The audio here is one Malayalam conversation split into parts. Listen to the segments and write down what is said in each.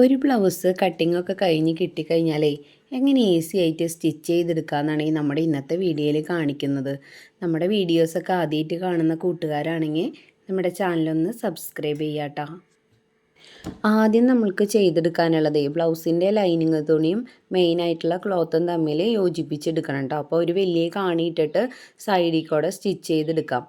ഒരു ബ്ലൗസ് കട്ടിംഗ് ഒക്കെ കഴിഞ്ഞ് കിട്ടിക്കഴിഞ്ഞാലേ എങ്ങനെ ഈസി ആയിട്ട് സ്റ്റിച്ച് ചെയ്തെടുക്കാമെന്നാണ് ഈ നമ്മുടെ ഇന്നത്തെ വീഡിയോയിൽ കാണിക്കുന്നത്. നമ്മുടെ വീഡിയോസൊക്കെ ആദ്യമായിട്ട് കാണുന്ന കൂട്ടുകാരാണെങ്കിൽ നമ്മുടെ ചാനലൊന്ന് സബ്സ്ക്രൈബ് ചെയ്യാട്ടോ. ആദ്യം നമ്മൾക്ക് ചെയ്തെടുക്കാനുള്ളത് ബ്ലൗസിന്റെ ലൈനിങ് തുണിയും മെയിനായിട്ടുള്ള ക്ലോത്തും തമ്മിൽ യോജിപ്പിച്ചെടുക്കണം കേട്ടോ അപ്പോൾ ഒരു വലിയ കാണിയിട്ടിട്ട് സൈഡിൽ കൂടെ സ്റ്റിച്ച് ചെയ്തെടുക്കാം.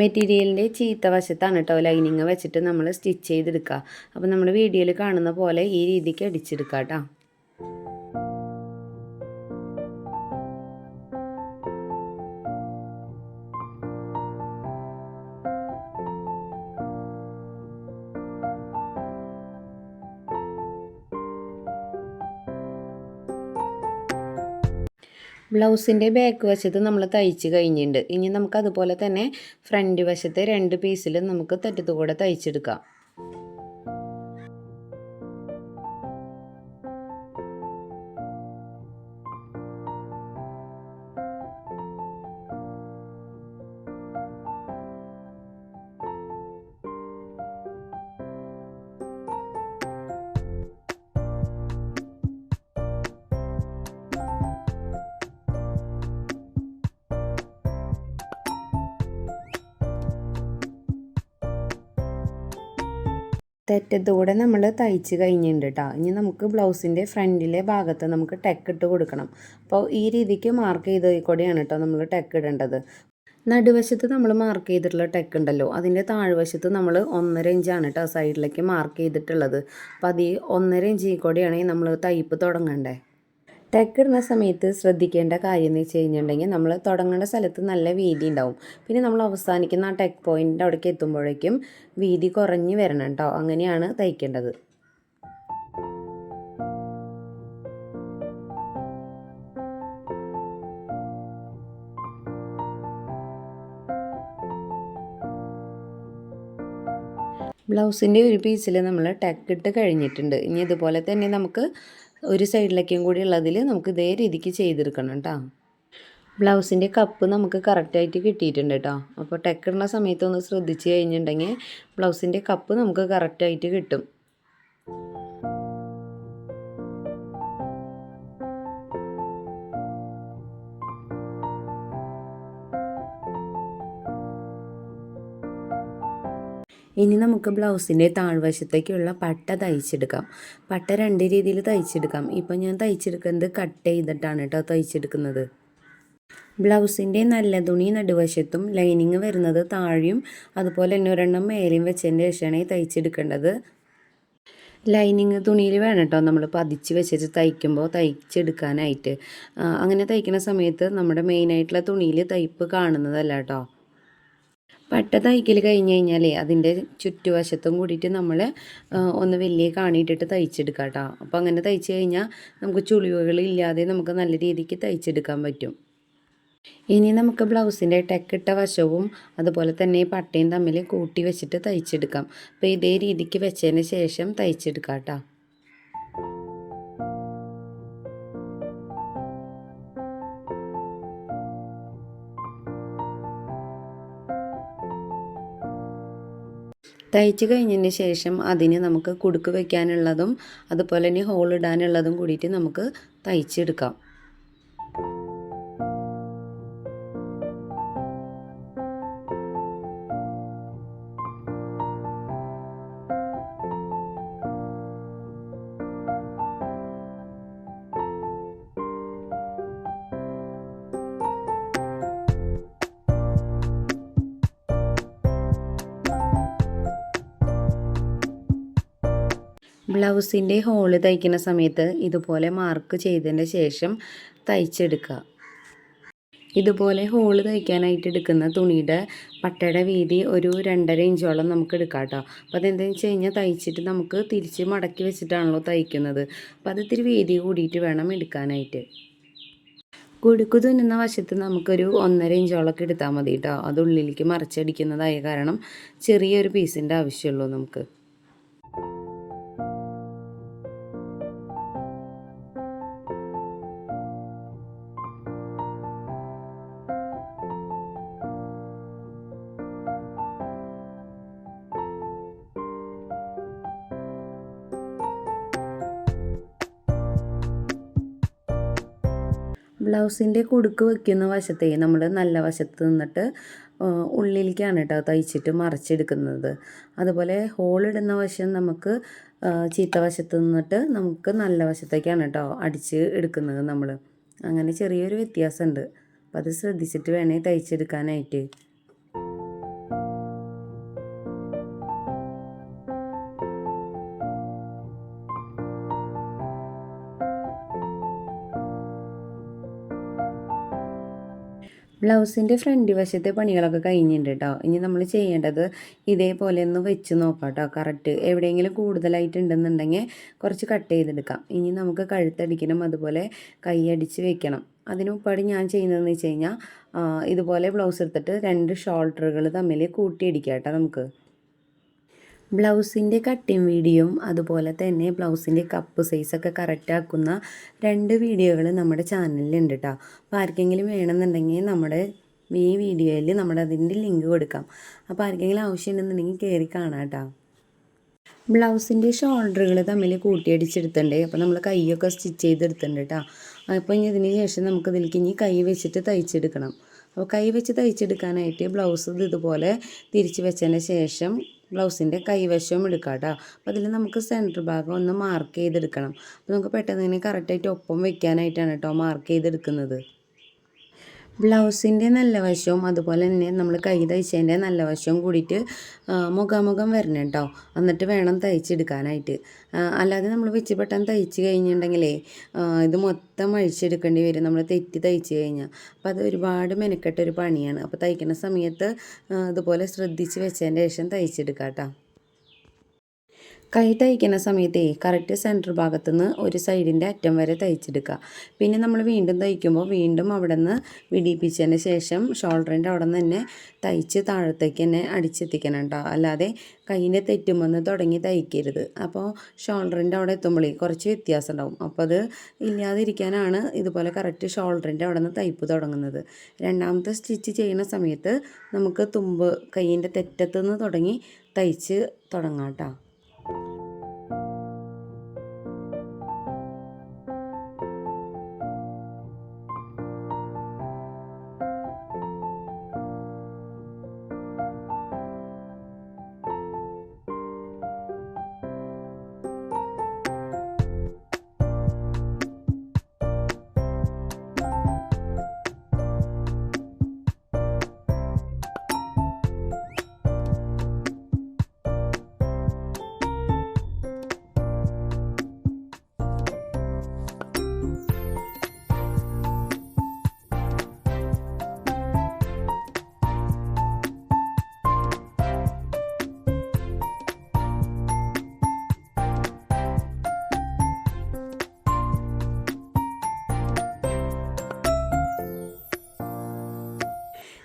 മെറ്റീരിയലിന്റെ ചീത്ത വശത്താണ് കേട്ടോ ലൈനിങ് വെച്ചിട്ട് നമ്മൾ സ്റ്റിച്ച് ചെയ്തെടുക്കുക. അപ്പോൾ നമ്മുടെ വീഡിയോയിൽ കാണുന്ന പോലെ ഈ രീതിക്ക് അടിച്ചെടുക്കുക കേട്ടോ. ബ്ലൗസിന്റെ ബാക്ക് വശത്ത് നമ്മൾ തയ്ച്ച് കഴിഞ്ഞിട്ടുണ്ട്. ഇനി നമുക്ക് അതുപോലെ തന്നെ ഫ്രണ്ട് വശത്തെ രണ്ട് പീസിൽ നമുക്ക് തെറ്റത്തുകൂടെ തയ്ച്ചെടുക്കാം. തെറ്റത്തൂടെ നമ്മൾ തയ്ച്ച് കഴിഞ്ഞിട്ടുണ്ട് കേട്ടോ ഇനി നമുക്ക് ബ്ലൗസിന്റെ ഫ്രണ്ടിലെ ഭാഗത്ത് നമുക്ക് ടെക്ക് ഇട്ട് കൊടുക്കണം. അപ്പോൾ ഈ രീതിക്ക് മാർക്ക് ചെയ്ത് കൂടെയാണ് കേട്ടോ നമ്മൾ ടെക്ക് ഇടേണ്ടത്. നടുവശത്ത് നമ്മൾ മാർക്ക് ചെയ്തിട്ടുള്ള ടെക്ക് ഉണ്ടല്ലോ. അതിന്റെ താഴ്വശത്ത് നമ്മൾ ഒന്നര ഇഞ്ചാണ് കേട്ടോ സൈഡിലേക്ക് മാർക്ക് ചെയ്തിട്ടുള്ളത്. അപ്പോൾ അത് ഈ ഒന്നര ഇഞ്ചിൽ കൂടെയാണെങ്കിൽ നമ്മൾ തയ്പ്പ് തുടങ്ങണ്ടേ. ടെക്ക് ഇടുന്ന സമയത്ത് ശ്രദ്ധിക്കേണ്ട കാര്യം എന്ന് വെച്ച് കഴിഞ്ഞിട്ടുണ്ടെങ്കിൽ നമ്മൾ തുടങ്ങേണ്ട സ്ഥലത്ത് നല്ല വീതി ഉണ്ടാവും. പിന്നെ നമ്മൾ അവസാനിക്കുന്ന ആ ടെക്ക് പോയിന്റ് അവിടേക്ക് എത്തുമ്പോഴേക്കും വീതി കുറഞ്ഞ് വരണം കേട്ടോ അങ്ങനെയാണ് തയ്ക്കേണ്ടത്. ബ്ലൗസിന്റെ ഒരു പീസിൽ നമ്മൾ ടെക്ക് ഇട്ട് കഴിഞ്ഞിട്ടുണ്ട്. ഇനി ഇതുപോലെ തന്നെ നമുക്ക് ഒരു സൈഡിലേക്കും കൂടി ഉള്ളതിൽ നമുക്ക് ഇതേ രീതിക്ക് ചെയ്തെടുക്കണം കേട്ടോ. ബ്ലൗസിന്റെ കപ്പ് നമുക്ക് കറക്റ്റായിട്ട് കിട്ടിയിട്ടുണ്ട് കേട്ടോ. അപ്പോൾ ടെക്കിടുന്ന സമയത്തൊന്ന് ശ്രദ്ധിച്ച് കഴിഞ്ഞിട്ടുണ്ടെങ്കിൽ ബ്ലൗസിന്റെ കപ്പ് നമുക്ക് കറക്റ്റായിട്ട് കിട്ടും. ഇനി നമുക്ക് ബ്ലൗസിന്റെ താഴ്വശത്തേക്കുള്ള പട്ട തയ്ച്ചെടുക്കാം. പട്ട രണ്ട് രീതിയിൽ തയ്ച്ചെടുക്കാം. ഇപ്പോൾ ഞാൻ തയ്ച്ചെടുക്കുന്നത് കട്ട് ചെയ്തിട്ടാണ് കേട്ടോ തയ്ച്ചെടുക്കുന്നത്. ബ്ലൗസിന്റെ നല്ല തുണി നടുവശത്തും ലൈനിങ് വരുന്നത് താഴെയും അതുപോലെ തന്നെ ഒരെണ്ണം മേലെയും വെച്ചതിന്റെ ശേഷമാണ് തയ്ച്ചെടുക്കേണ്ടത്. ലൈനിങ് തുണിയിൽ വേണം കേട്ടോ നമ്മൾ പതിച്ച് വെച്ചിട്ട് തയ്ക്കുമ്പോൾ തയ്ച്ചെടുക്കാനായിട്ട്. അങ്ങനെ തയ്ക്കുന്ന സമയത്ത് നമ്മുടെ മെയിനായിട്ടുള്ള തുണിയിൽ തയ്പ്പ് കാണുന്നതല്ല കേട്ടോ. പട്ട തയ്ക്കൽ കഴിഞ്ഞ് കഴിഞ്ഞാൽ അതിന്റെ ചുറ്റുവശത്തും കൂടിയിട്ട് നമ്മൾ ഒന്ന് വലിയ കാണിയിട്ടിട്ട് തയ്ച്ചെടുക്കാം കേട്ടോ അപ്പോൾ അങ്ങനെ തയ്ച്ച് കഴിഞ്ഞാൽ നമുക്ക് ചുളിവുകളില്ലാതെ നമുക്ക് നല്ല രീതിക്ക് തയ്ച്ചെടുക്കാൻ പറ്റും. ഇനി നമുക്ക് ബ്ലൗസിന്റെ ടെക്കിട്ട വശവും അതുപോലെ തന്നെ പട്ടയും തമ്മിൽ കൂട്ടി വെച്ചിട്ട് തയ്ച്ചെടുക്കാം. അപ്പോൾ ഇതേ രീതിക്ക് വെച്ചതിന് ശേഷം തയ്ച്ചെടുക്കാം കേട്ടോ തയ്ച്ച് കഴിഞ്ഞതിന് ശേഷം അതിന് നമുക്ക് കുടുക്ക് വയ്ക്കാനുള്ളതും അതുപോലെ തന്നെ ഹോൾ ഇടാനുള്ളതും കൂടിയിട്ട് നമുക്ക് തയ്ച്ചെടുക്കാം. ബ്ലൗസിന്റെ ഹോൾ തയ്ക്കുന്ന സമയത്ത് ഇതുപോലെ മാർക്ക് ചെയ്തതിന് ശേഷം തയ്ച്ചെടുക്കുക. ഇതുപോലെ ഹോൾ തയ്ക്കാനായിട്ട് എടുക്കുന്ന തുണിയുടെ പട്ടയുടെ വീതി ഒരു രണ്ടര ഇഞ്ചോളം നമുക്ക് എടുക്കാം കേട്ടോ. അപ്പോൾ അതെന്താണെന്ന് വെച്ച് കഴിഞ്ഞാൽ തയ്ച്ചിട്ട് നമുക്ക് തിരിച്ച് മടക്കി വെച്ചിട്ടാണല്ലോ തയ്ക്കുന്നത്. അപ്പോൾ അത് വീതി കൂടിയിട്ട് വേണം എടുക്കാനായിട്ട്. കൊടുക്കു തുന്നുന്ന വശത്ത് നമുക്കൊരു ഒന്നര ഇഞ്ചോളൊക്കെ എടുത്താൽ മതി കേട്ടോ. അത് ഉള്ളിലേക്ക് മറിച്ചടിക്കുന്നതായ കാരണം ചെറിയൊരു പീസിന്റെ ആവശ്യമുള്ളൂ നമുക്ക്. ബ്ലൗസിന്റെ കുടുക്ക് വെക്കുന്ന വശത്തെ നമ്മൾ നല്ല വശത്ത് നിന്നിട്ട് ഉള്ളിലേക്കാണ് കേട്ടോ തയ്ച്ചിട്ട് മറിച്ചെടുക്കുന്നത്. അതുപോലെ ഹോളിടുന്ന വശം നമുക്ക് ചീത്ത വശത്ത് നിന്നിട്ട് നമുക്ക് നല്ല വശത്തേക്കാണ് കേട്ടോ അടിച്ച് എടുക്കുന്നത് നമ്മൾ അങ്ങനെ ചെറിയൊരു വ്യത്യാസമുണ്ട് അപ്പം അത് ശ്രദ്ധിച്ചിട്ട് വേണേൽ തയ്ച്ചെടുക്കാനായിട്ട്. ബ്ലൗസിന്റെ ഫ്രണ്ട് വശത്തെ പണികളൊക്കെ കഴിഞ്ഞിട്ടുണ്ട് കേട്ടോ ഇനി നമ്മൾ ചെയ്യേണ്ടത് ഇതേപോലെ ഒന്ന് വെച്ച് നോക്കാം കേട്ടോ കറക്റ്റ് എവിടെയെങ്കിലും കൂടുതലായിട്ടുണ്ടെന്നുണ്ടെങ്കിൽ കുറച്ച് കട്ട് ചെയ്തെടുക്കാം. ഇനി നമുക്ക് കഴുത്തടിക്കണം അതുപോലെ കൈയടിച്ച് വെക്കണം. അതിനുപാട് ഞാൻ ചെയ്യുന്നതെന്ന് വെച്ച് കഴിഞ്ഞാൽ ഇതുപോലെ ബ്ലൗസ് എടുത്തിട്ട് രണ്ട് ഷോൾഡറുകൾ തമ്മിൽ കൂട്ടിയടിക്കാം കേട്ടോ നമുക്ക്. ബ്ലൗസിന്റെ കട്ടിങ് വീഡിയോയും അതുപോലെ തന്നെ ബ്ലൗസിന്റെ കപ്പ് സൈസൊക്കെ കറക്റ്റാക്കുന്ന രണ്ട് വീഡിയോകൾ നമ്മുടെ ചാനലിലുണ്ട് കേട്ടോ. അപ്പോൾ ആർക്കെങ്കിലും വേണമെന്നുണ്ടെങ്കിൽ നമ്മുടെ ഈ വീഡിയോയിൽ നമ്മുടെ അതിന്റെ ലിങ്ക് കൊടുക്കാം. അപ്പോൾ ആർക്കെങ്കിലും ആവശ്യമുണ്ടെന്നുണ്ടെങ്കിൽ കയറി കാണാം കേട്ടോ. ബ്ലൗസിന്റെ ഷോൾഡറുകൾ തമ്മിൽ കൂട്ടിയടിച്ചെടുത്തിട്ടുണ്ട്. അപ്പോൾ നമ്മൾ കൈയൊക്കെ സ്റ്റിച്ച് ചെയ്തെടുത്തിട്ടുണ്ട് കേട്ടോ. അപ്പോൾ ഇനി ഇതിന് ശേഷം നമുക്ക് ഇതിലേക്ക് ഇനി കൈ വെച്ചിട്ട് തയ്ച്ചെടുക്കണം. അപ്പോൾ കൈ വെച്ച് തയ്ച്ചെടുക്കാനായിട്ട് ബ്ലൗസ് ഇതുപോലെ തിരിച്ച് വെച്ചതിന് ശേഷം ബ്ലൗസിന്റെ കൈവശവും എടുക്കാം കേട്ടോ അപ്പോൾ അതിൽ നമുക്ക് സെന്റർ ഭാഗം ഒന്ന് മാർക്ക് ചെയ്തെടുക്കണം. അപ്പോൾ നമുക്ക് പെട്ടെന്ന് തന്നെ കറക്റ്റായിട്ട് ഒപ്പം വെക്കാനായിട്ടാണ് കേട്ടോ മാർക്ക് ചെയ്തെടുക്കുന്നത്. ബ്ലൗസിന്റെ നല്ല വശവും അതുപോലെ തന്നെ നമ്മൾ കൈ തയ്ച്ചതിന്റെ നല്ല വശവും കൂടിയിട്ട് മുഖാമുഖം വരണം കേട്ടോ. എന്നിട്ട് വേണം തയ്ച്ചെടുക്കാനായിട്ട്. അല്ലാതെ നമ്മൾ വെച്ച് പെട്ടെന്ന് തയ്ച്ച് കഴിഞ്ഞിട്ടുണ്ടെങ്കിലേ ഇത് മൊത്തം അഴിച്ചെടുക്കേണ്ടി വരും. നമ്മൾ തെറ്റി തയ്ച്ച് കഴിഞ്ഞാൽ. അപ്പോൾ അത് ഒരുപാട് മെനക്കെട്ടൊരു പണിയാണ്. അപ്പോൾ തയ്ക്കുന്ന സമയത്ത് ഇതുപോലെ ശ്രദ്ധിച്ച് വെച്ചതിന്റെ ശേഷം തയ്ച്ചെടുക്കാം കേട്ടോ. കൈ തയ്ക്കുന്ന സമയത്തേ കറക്റ്റ് സെന്റർ ഭാഗത്തു നിന്ന് ഒരു സൈഡിന്റെ അറ്റം വരെ തയ്ച്ചെടുക്കുക. പിന്നെ നമ്മൾ വീണ്ടും തയ്ക്കുമ്പോൾ വീണ്ടും അവിടെ നിന്ന് വിടിപ്പിച്ചതിന് ശേഷം ഷോൾഡറിന്റെ അവിടെ നിന്ന് തന്നെ തയ്ച്ച് താഴത്തേക്ക് തന്നെ അടിച്ചെത്തിക്കണം കേട്ടോ. അല്ലാതെ കൈയിന്റെ തെറ്റുമെന്ന് തുടങ്ങി തയ്ക്കരുത്. അപ്പോൾ ഷോൾഡറിന്റെ അവിടെ എത്തുമ്പോഴേ കുറച്ച് വ്യത്യാസം ഉണ്ടാവും. അപ്പോൾ അത് ഇല്ലാതിരിക്കാനാണ് ഇതുപോലെ കറക്റ്റ് ഷോൾഡറിന്റെ അവിടെ നിന്ന് തയ്പ്പ് തുടങ്ങുന്നത്. രണ്ടാമത്തെ സ്റ്റിച്ച് ചെയ്യുന്ന സമയത്ത് നമുക്ക് തുമ്പ് കൈയിന്റെ തെറ്റത്തുനിന്ന് തുടങ്ങി തയ്ച്ച് തുടങ്ങാം കേട്ടോ.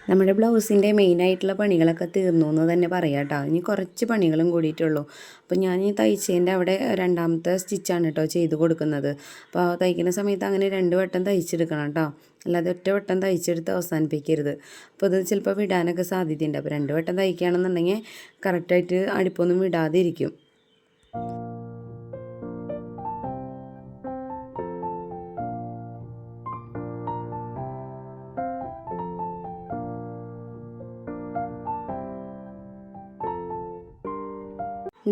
നമ്മുടെ ബ്ലൗസിന്റെ മെയിനായിട്ടുള്ള പണികളൊക്കെ തീർന്നു എന്ന് തന്നെ പറയാം കേട്ടോ ഇനി കുറച്ച് പണികളും കൂടിയിട്ടുള്ളൂ അപ്പോൾ ഞാൻ ഈ തയ്ച്ചതിന്റെ അവിടെ രണ്ടാമത്തെ സ്റ്റിച്ചാണ് കേട്ടോ ചെയ്ത് കൊടുക്കുന്നത്. അപ്പോൾ തയ്ക്കുന്ന സമയത്ത് അങ്ങനെ രണ്ട് വട്ടം തയ്ച്ചെടുക്കണം കേട്ടോ അല്ലാതെ ഒറ്റ വട്ടം തയ്ച്ചെടുത്ത് അവസാനിപ്പിക്കരുത്. അപ്പോൾ ഇത് ചിലപ്പോൾ വിടാനൊക്കെ സാധ്യതയുണ്ട്. അപ്പോൾ രണ്ട് വട്ടം തയ്ക്കുകയാണെന്നുണ്ടെങ്കിൽ കറക്റ്റായിട്ട് അടുപ്പൊന്നും വിടാതെ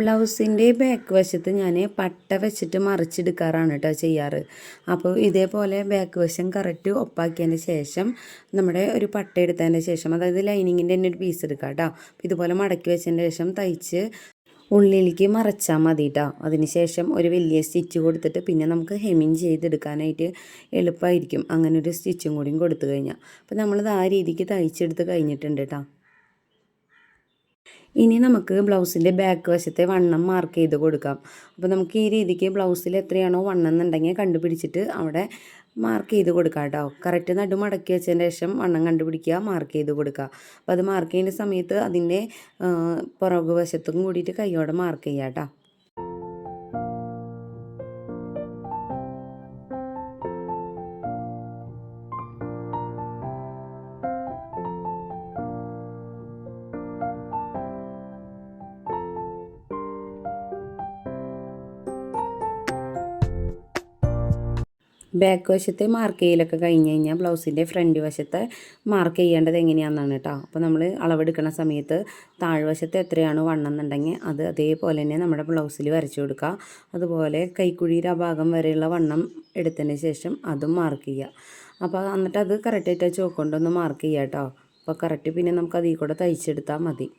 ബ്ലൗസിന്റെ ബാക്ക് വശത്ത് ഞാൻ പട്ട വെച്ചിട്ട് മറിച്ചെടുക്കാറാണ് കേട്ടോ ചെയ്യാറ്. അപ്പോൾ ഇതേപോലെ ബാക്ക് വശം കറക്റ്റ് ഒപ്പാക്കിയതിന് ശേഷം നമ്മുടെ ഒരു പട്ട എടുത്തതിന്റെ ശേഷം അതായത് ലൈനിങ്ങിന്റെ തന്നെ ഒരു പീസ് എടുക്കാം കേട്ടോ ഇതുപോലെ മടക്കി വെച്ചതിന് ശേഷം തയ്ച്ച് ഉള്ളിലേക്ക് മറച്ചാൽ മതി കേട്ടോ അതിന് ശേഷം ഒരു വലിയ സ്റ്റിച്ച് കൊടുത്തിട്ട് പിന്നെ നമുക്ക് ഹെമിങ് ചെയ്തെടുക്കാനായിട്ട് എളുപ്പമായിരിക്കും അങ്ങനെ ഒരു സ്റ്റിച്ചും കൂടിയും കൊടുത്തു കഴിഞ്ഞാൽ. അപ്പോൾ നമ്മളത് ആ രീതിക്ക് തയ്ച്ചെടുത്ത് കഴിഞ്ഞിട്ടുണ്ട് കേട്ടോ ഇനി നമുക്ക് ബ്ലൗസിന്റെ ബാക്ക് വശത്തെ വണ്ണം മാർക്ക് ചെയ്ത് കൊടുക്കാം. അപ്പോൾ നമുക്ക് ഈ രീതിക്ക് ബ്ലൗസിൽ എത്രയാണോ വണ്ണം എന്നുണ്ടെങ്കിൽ കണ്ടുപിടിച്ചിട്ട് അവിടെ മാർക്ക് ചെയ്ത് കൊടുക്കാം കേട്ടോ. കറക്റ്റ് നടു മടക്കി വെച്ചതിന് ശേഷം വണ്ണം കണ്ടുപിടിക്കുക മാർക്ക് ചെയ്ത് കൊടുക്കുക. അപ്പോൾ അത് മാർക്ക് ചെയ്യുന്ന സമയത്ത് അതിന്റെ പുറകുവശത്തും പുറകു വശത്തും കൂടിയിട്ട് കൈയോടെ മാർക്ക് ചെയ്യുക കേട്ടോ. ബാക്ക് വശത്തെ മാർക്ക് ചെയ്യലൊക്കെ കഴിഞ്ഞ് കഴിഞ്ഞാൽ ബ്ലൗസിന്റെ ഫ്രണ്ട് വശത്തെ മാർക്ക് ചെയ്യേണ്ടത് എങ്ങനെയാണെന്നാണ് കേട്ടോ അപ്പോൾ നമ്മൾ അളവെടുക്കുന്ന സമയത്ത് താഴ്വശത്ത് എത്രയാണ് വണ്ണം എന്നുണ്ടെങ്കിൽ അത് അതേപോലെ തന്നെ നമ്മുടെ ബ്ലൗസിൽ വരച്ചു കൊടുക്കുക. അതുപോലെ കൈക്കുഴിയുടെ ആ ഭാഗം വരെയുള്ള വണ്ണം എടുത്തതിന് ശേഷം അതും മാർക്ക് ചെയ്യുക. അപ്പോൾ എന്നിട്ട് അത് കറക്റ്റായിട്ട് ചോക്കൊണ്ടൊന്ന് മാർക്ക് ചെയ്യാം കേട്ടോ അപ്പോൾ കറക്റ്റ് പിന്നെ നമുക്ക് അതിൽ കൂടെ തയ്ച്ചെടുത്താൽ മതി.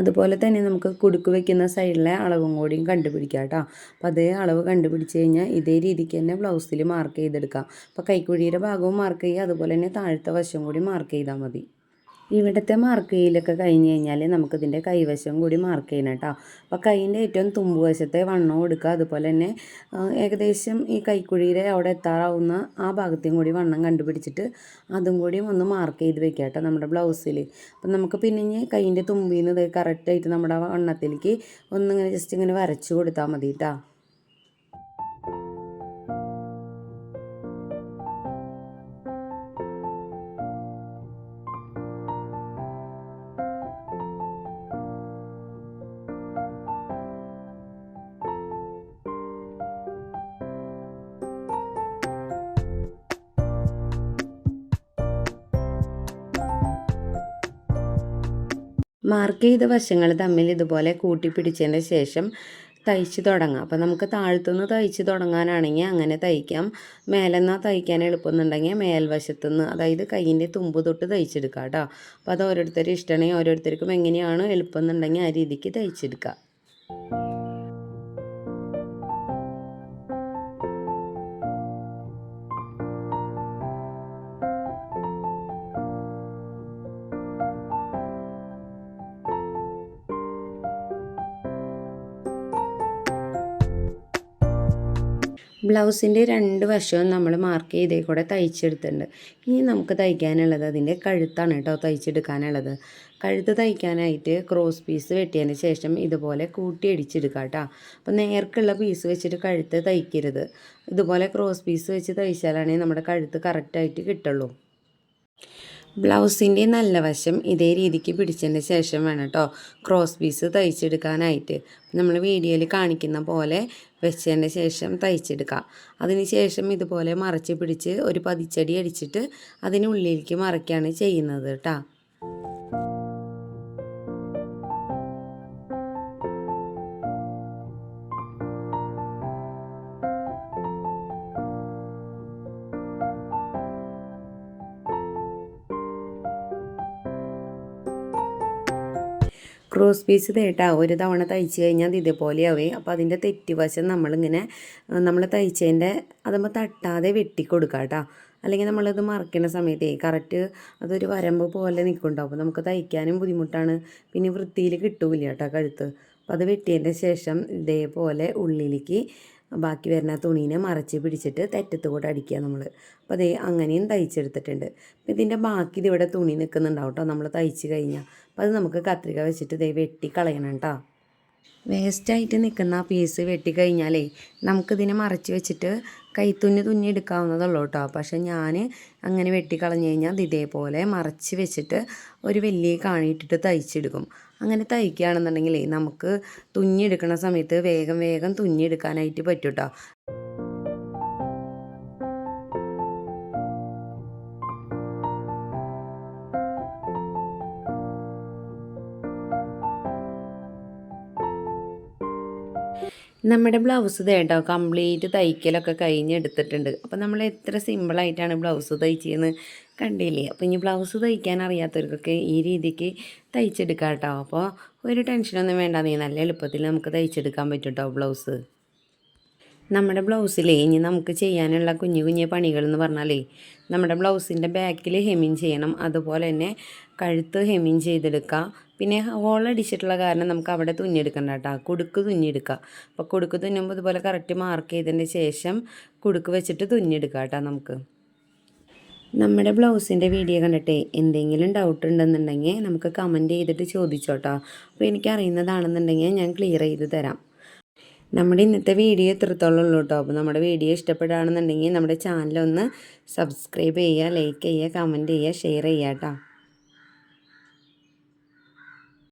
അതുപോലെ തന്നെ നമുക്ക് കുടുക്ക് വെക്കുന്ന സൈഡിലെ അളവും കൂടിയും കണ്ടുപിടിക്കാം കേട്ടോ. അപ്പോൾ അതേ അളവ് കണ്ടുപിടിച്ച് കഴിഞ്ഞാൽ ഇതേ രീതിക്ക് തന്നെ ബ്ലൗസിൽ മാർക്ക് ചെയ്തെടുക്കാം. അപ്പോൾ കൈക്കുഴിയുടെ ഭാഗവും മാർക്ക് ചെയ്യുക അതുപോലെ തന്നെ താഴത്തെ വശം കൂടി മാർക്ക് ചെയ്താൽ മതി. ഇവിടുത്തെ മാർക്ക് ചെയ്യലൊക്കെ കഴിഞ്ഞ് കഴിഞ്ഞാൽ നമുക്കിതിന്റെ കൈവശം കൂടി മാർക്ക് ചെയ്യണം കേട്ടോ അപ്പോൾ കൈയിന്റെ ഏറ്റവും തുമ്പ് വശത്തെ വണ്ണം കൊടുക്കുക. അതുപോലെ തന്നെ ഏകദേശം ഈ കൈക്കുഴിയുടെ അവിടെ എത്താറാവുന്ന ആ ഭാഗത്തെയും കൂടി വണ്ണം കണ്ടുപിടിച്ചിട്ട് അതും കൂടി ഒന്ന് മാർക്ക് ചെയ്ത് വെക്കുക കേട്ടോ നമ്മുടെ ബ്ലൗസിൽ അപ്പം നമുക്ക് പിന്നെ ഇനി കൈയിന്റെ തുമ്പിൽ നിന്ന് കറക്റ്റായിട്ട് നമ്മുടെ വണ്ണത്തിലേക്ക് ഒന്നിങ്ങനെ ജസ്റ്റ് ഇങ്ങനെ വരച്ച് കൊടുത്താൽ മതി കേട്ടോ മാർക്ക് ചെയ്ത വശങ്ങൾ തമ്മിൽ ഇതുപോലെ കൂട്ടിപ്പിടിച്ചതിന് ശേഷം തയ്ച്ച് തുടങ്ങാം. അപ്പോൾ നമുക്ക് താഴത്തുനിന്ന് തയ്ച്ച് തുടങ്ങാനാണെങ്കിൽ അങ്ങനെ തയ്ക്കാം. മേലെന്നാ തയ്ക്കാൻ എളുപ്പമെന്നുണ്ടെങ്കിൽ മേൽവശത്തുനിന്ന് അതായത് കയ്യിന്റെ തുമ്പ് തൊട്ട് തയ്ച്ചെടുക്കാം കേട്ടോ. അപ്പോൾ അത് ഓരോരുത്തരും ഇഷ്ടമാണെങ്കിൽ ഓരോരുത്തർക്കും എങ്ങനെയാണ് എളുപ്പമെന്നുണ്ടെങ്കിൽ ആ രീതിക്ക് തയ്ച്ചെടുക്കുക ബ്ലൗസിന്റെ രണ്ട് വശവും നമ്മൾ മാർക്ക് ചെയ്തേ കൂടെ തയ്ച്ചെടുത്തിട്ടുണ്ട്. ഇനി നമുക്ക് തയ്ക്കാനുള്ളത് അതിന്റെ കഴുത്താണ് കേട്ടോ തയ്ച്ചെടുക്കാനുള്ളത്. കഴുത്ത് തയ്ക്കാനായിട്ട് ക്രോസ് പീസ് വെട്ടിയതിന് ശേഷം ഇതുപോലെ കൂട്ടി അടിച്ചെടുക്കുക കേട്ടോ. അപ്പോൾ നേർക്കുള്ള പീസ് വെച്ചിട്ട് കഴുത്ത് തയ്ക്കരുത്. ഇതുപോലെ ക്രോസ് പീസ് വെച്ച് തയ്ച്ചാലാണേ നമ്മുടെ കഴുത്ത് കറക്റ്റായിട്ട് കിട്ടുള്ളൂ. ബ്ലൗസിന്റെ നല്ല വശം ഇതേ രീതിക്ക് പിടിച്ചതിന് ശേഷം വേണം കേട്ടോ ക്രോസ് പീസ് തയ്ച്ചെടുക്കാനായിട്ട്. നമ്മൾ വീഡിയോയിൽ കാണിക്കുന്ന പോലെ വെച്ചതിന് ശേഷം തയ്ച്ചെടുക്കുക. അതിന് ശേഷം ഇതുപോലെ മറച്ച് പിടിച്ച് ഒരു പതിച്ചടി അടിച്ചിട്ട് അതിനുള്ളിലേക്ക് മറയ്ക്കുകയാണ് ചെയ്യുന്നത് കേട്ടോ. ക്രോസ് പീസ് തേട്ടാ ഒരു തവണ തയ്ച്ച് കഴിഞ്ഞാൽ അത് ഇതേപോലെയാവേ. അപ്പോൾ അതിന്റെ തെറ്റുവശം നമ്മളിങ്ങനെ നമ്മൾ തയ്ച്ചതിന്റെ അതുമ്പോൾ തട്ടാതെ വെട്ടി കൊടുക്കുക കേട്ടോ അല്ലെങ്കിൽ നമ്മളത് മറക്കുന്ന സമയത്തേ കറക്റ്റ് അതൊരു വരമ്പ് പോലെ നിൽക്കുന്നുണ്ടാവും അപ്പോൾ നമുക്ക് തയ്ക്കാനും ബുദ്ധിമുട്ടാണ്. പിന്നെ വൃത്തിയിൽ കിട്ടൂല കേട്ടോ കഴുത്ത്. അപ്പോൾ അത് വെട്ടിയതിന്റെ ശേഷം ഇതേപോലെ ഉള്ളിലേക്ക് ബാക്കി വരുന്ന തുണീനെ മറച്ച് പിടിച്ചിട്ട് തെറ്റത്ത് കൂടെ അടിക്കുക നമ്മൾ അപ്പോൾ അതേ അങ്ങനെയും തയ്ച്ചെടുത്തിട്ടുണ്ട്. അപ്പോൾ ഇതിന്റെ ബാക്കി ഇതിവിടെ തുണി നിൽക്കുന്നുണ്ടാവും കേട്ടോ നമ്മൾ തയ്ച്ച് കഴിഞ്ഞാൽ അപ്പോൾ അത് നമുക്ക് കത്രിക വെച്ചിട്ട് ദേ വെട്ടി കളയണം കേട്ടോ. വേസ്റ്റായിട്ട് നിൽക്കുന്ന ആ പീസ് വെട്ടി കഴിഞ്ഞാലേ നമുക്കിതിനെ മറച്ച് വെച്ചിട്ട് കൈത്തുന്നി തുന്നി എടുക്കാവുന്നതുള്ളൂ കേട്ടോ. പക്ഷെ ഞാൻ അങ്ങനെ വെട്ടിക്കളഞ്ഞു കഴിഞ്ഞാൽ അത് ഇതേപോലെ മറച്ച് വെച്ചിട്ട് ഒരു വലിയ കാണിയിട്ടിട്ട് തയ്ച്ചെടുക്കും. അങ്ങനെ തയ്ക്കുകയാണെന്നുണ്ടെങ്കിൽ നമുക്ക് തുന്നിയെടുക്കുന്ന സമയത്ത് വേഗം വേഗം തുന്നിയെടുക്കാനായിട്ട് പറ്റും കേട്ടോ നമ്മുടെ ബ്ലൗസ് തേട്ടോ കംപ്ലീറ്റ് തയ്ക്കലൊക്കെ കഴിഞ്ഞെടുത്തിട്ടുണ്ട് അപ്പോൾ നമ്മൾ എത്ര സിമ്പിളായിട്ടാണ് ബ്ലൗസ് തയ്ച്ചതെന്ന് കണ്ടില്ലേ? അപ്പോൾ ഇനി ബ്ലൗസ് തയ്ക്കാൻ അറിയാത്തവർക്കൊക്കെ ഈ രീതിക്ക് തയ്ച്ചെടുക്കാം കേട്ടോ. അപ്പോൾ ഒരു ടെൻഷനൊന്നും വേണ്ട നീ നല്ല എളുപ്പത്തിൽ നമുക്ക് തയ്ച്ചെടുക്കാൻ പറ്റും കേട്ടോ ബ്ലൗസ്. നമ്മുടെ ബ്ലൗസിലേ ഇനി നമുക്ക് ചെയ്യാനുള്ള കുഞ്ഞു കുഞ്ഞു പണികൾ എന്ന് പറഞ്ഞാലേ നമ്മുടെ ബ്ലൗസിന്റെ ബാക്കിൽ ഹെമിങ് ചെയ്യണം. അതുപോലെ തന്നെ കഴുത്ത് ഹെമിങ് ചെയ്തെടുക്കുക പിന്നെ ഹോൾ അടിച്ചിട്ടുള്ള കാരണം നമുക്ക് അവിടെ തുന്നിയെടുക്കണ്ട കേട്ടോ. കുടുക്ക് തുന്നിയെടുക്കുക അപ്പോൾ കുടുക്ക് തുന്നുമ്പോൾ ഇതുപോലെ കറക്റ്റ് മാർക്ക് ചെയ്തതിന് ശേഷം കുടുക്ക് വെച്ചിട്ട് തുന്നിയെടുക്കുക കേട്ടോ നമുക്ക്. നമ്മുടെ ബ്ലൗസിന്റെ വീഡിയോ കണ്ടിട്ടേ എന്തെങ്കിലും ഡൗട്ട് ഉണ്ടെന്നുണ്ടെങ്കിൽ നമുക്ക് കമന്റ് ചെയ്തിട്ട് ചോദിച്ചോട്ടോ അപ്പോൾ എനിക്കറിയുന്നതാണെന്നുണ്ടെങ്കിൽ ഞാൻ ക്ലിയർ ചെയ്ത് തരാം. നമ്മുടെ ഇന്നത്തെ വീഡിയോ ഇത്രത്തോളം ഉള്ളൂ കേട്ടോ. അപ്പോൾ നമ്മുടെ വീഡിയോ ഇഷ്ടപ്പെടുകയാണെന്നുണ്ടെങ്കിൽ നമ്മുടെ ചാനലൊന്ന് സബ്സ്ക്രൈബ് ചെയ്യുക ലൈക്ക് ചെയ്യുക കമന്റ് ചെയ്യുക ഷെയർ ചെയ്യുക കേട്ടോ.